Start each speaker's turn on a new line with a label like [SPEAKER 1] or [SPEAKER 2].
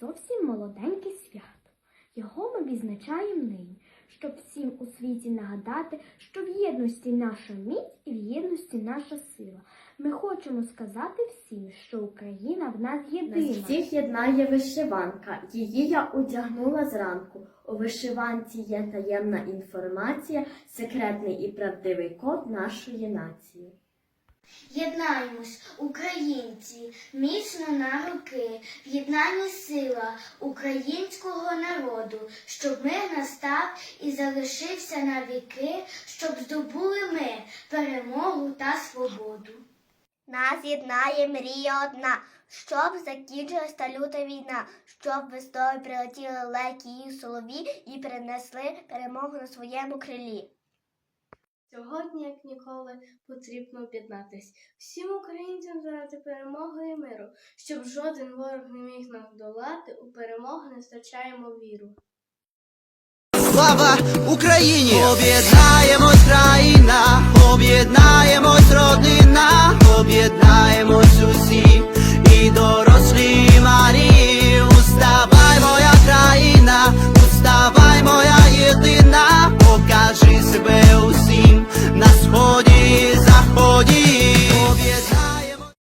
[SPEAKER 1] зовсім молоденьке свято. Його ми відзначаємо нині, щоб всім у світі нагадати, що в єдності наша міць і в єдності наша сила. Ми хочемо сказати всім, що Україна в нас
[SPEAKER 2] Нас
[SPEAKER 1] єдина.
[SPEAKER 2] всіх єднає вишиванка. Її я одягнула зранку. У вишиванці є таємна інформація, секретний і правдивий код нашої нації.
[SPEAKER 3] Єднаємось, українці, міцно на роки, в єднанні сила українського народу, щоб мир настав і залишився на віки, щоб здобули ми перемогу та свободу.
[SPEAKER 4] Нас єднає мрія одна, щоб закінчилась та люта війна, щоб весною прилетіли лекі і солові і принесли перемогу на своєму крилі.
[SPEAKER 5] Сьогодні, як ніколи, потрібно об'єднатись всім українцям заради перемоги і миру, щоб жоден ворог не міг нас долати, у перемогу не втрачаємо віру.
[SPEAKER 6] Слава Україні! Об'єднаємось країна,